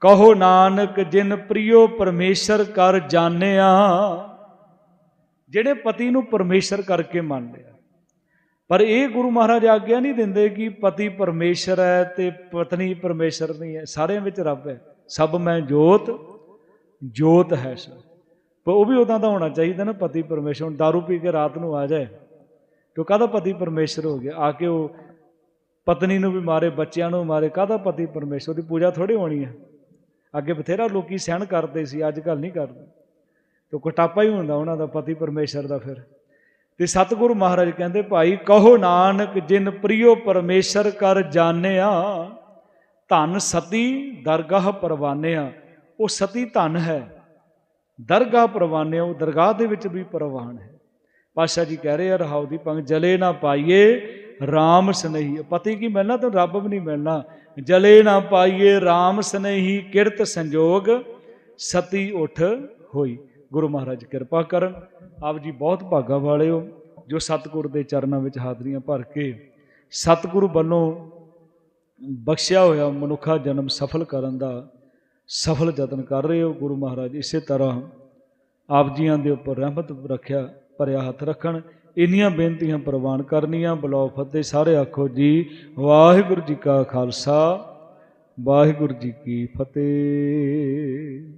ਕਹੋ ਨਾਨਕ, ਜਿਨ ਪ੍ਰਿਯੋ ਪਰਮੇਸ਼ਰ ਕਰ ਜਾਣਿਆ, ਜਿਹੜੇ ਪਤੀ ਨੂੰ ਪਰਮੇਸ਼ਰ ਕਰਕੇ ਮੰਨਦੇ ਆ ਪਰ ਇਹ ਗੁਰੂ ਮਹਾਰਾਜ ਆਗਿਆ ਨਹੀਂ ਦਿੰਦੇ ਕਿ ਪਤੀ ਪਰਮੇਸ਼ਰ ਹੈ ਤੇ ਪਤਨੀ ਪਰਮੇਸ਼ਰ ਨਹੀਂ ਹੈ। ਸਾਰਿਆਂ ਵਿੱਚ ਰੱਬ ਹੈ। ਸਭ ਮੈਂ ਜੋਤ ਜੋਤ ਹੈ ਸਭ। ਪਰ ਉਹ ਵੀ ਉਦਾਂ ਦਾ ਹੋਣਾ ਚਾਹੀਦਾ ਨਾ, ਪਤੀ ਪਰਮੇਸ਼ਰ। ਹੁਣ दारू ਪੀ ਕੇ ਰਾਤ ਨੂੰ ਆ ਜਾਏ, ਤੇ ਕਾਹਦਾ ਪਤੀ ਪਰਮੇਸ਼ਰ ਹੋ ਗਿਆ? ਆ ਕੇ ਉਹ ਪਤਨੀ ਨੂੰ ਵੀ ਮਾਰੇ, ਬੱਚਿਆਂ ਨੂੰ ਮਾਰੇ, ਕਾਹਦਾ ਪਤੀ ਪਰਮੇਸ਼ਰ? ਦੀ ਪੂਜਾ ਥੋੜੀ ਹੋਣੀ ਹੈ। ਅੱਗੇ ਬਥੇਰਾ ਲੋਕੀ ਸਹਿਣ ਕਰਦੇ ਸੀ, ਅੱਜ ਕੱਲ ਨਹੀਂ ਕਰਦੇ। ਤੇ ਕਟਾਪਾ ਹੀ ਹੁੰਦਾ ਉਹਨਾਂ ਦਾ, ਪਤੀ ਪਰਮੇਸ਼ਰ ਦਾ ਫਿਰ। ਤੇ ਸਤਿਗੁਰੂ ਮਹਾਰਾਜ ਕਹਿੰਦੇ, ਭਾਈ, ਕਹੋ ਨਾਨਕ, ਜਿਨ ਪ੍ਰਿਯੋ ਪਰਮੇਸ਼ਰ ਕਰ ਜਾਣਿਆ, ਧਨ ਸਤੀ ਦਰਗਾਹ ਪਰਵਾਨਿਆ। ਉਹ ਸਤੀ ਧਨ ਹੈ। ਦਰਗਾਹ ਪਰਵਾਨਿਆ, ਉਹ ਦਰਗਾਹ ਦੇ ਵਿੱਚ ਵੀ ਪਰਵਾਨ ਹੈ। ਪਾਸ਼ਾ ਜੀ ਕਹਿ ਰਹੇ ਆ, ਰਹਾਉ ਦੀ ਪੰਗ ਜਲੇ ਨਾ ਪਾਈਏ RAM ਸਨੇਹੀ। ਪਤੀ ਕੀ ਮਿਲਣਾ ਤਾਂ ਰੱਬ ਵੀ ਨਹੀਂ ਮਿਲਣਾ। ਜਲੇ ਨਾ ਪਾਈਏ RAM ਸਨੇਹੀ, ਕਿਰਤ ਸੰਜੋਗ, ਸਤੀ ਉਠ ਹੋਈ। ਗੁਰੂ ਮਹਾਰਾਜ ਕਿਰਪਾ ਕਰਨ। ਆਪ ਜੀ ਬਹੁਤ ਭਾਗਾ ਵਾਲੇ ਹੋ, ਜੋ ਸਤਿਗੁਰ ਦੇ ਚਰਨਾਂ ਵਿੱਚ ਹਾਜ਼ਰੀਆਂ ਭਰ ਕੇ ਸਤਿਗੁਰੂ ਵੱਲੋਂ ਬਖਸ਼ਿਆ ਹੋਇਆ ਮਨੁੱਖਾ ਜਨਮ ਸਫਲ ਕਰਨ ਦਾ ਸਫਲ ਯਤਨ ਕਰ ਰਹੇ ਹੋ। ਗੁਰੂ ਮਹਾਰਾਜ ਇਸੇ ਤਰ੍ਹਾਂ ਆਪ ਜੀਆਂ ਦੇ ਉੱਪਰ ਰਹਿਮਤ ਰੱਖਿਆ, ਭਰਿਆ ਹੱਥ ਰੱਖਣ। ਇੰਨੀਆਂ ਬੇਨਤੀਆਂ ਪ੍ਰਵਾਨ ਕਰਨੀਆਂ। ਬਲੋ ਫਤਿਹ ਸਾਰੇ ਆਖੋ ਜੀ। ਵਾਹਿਗੁਰੂ ਜੀ ਕਾ ਖਾਲਸਾ, ਵਾਹਿਗੁਰੂ ਜੀ ਕੀ ਫਤਿਹ।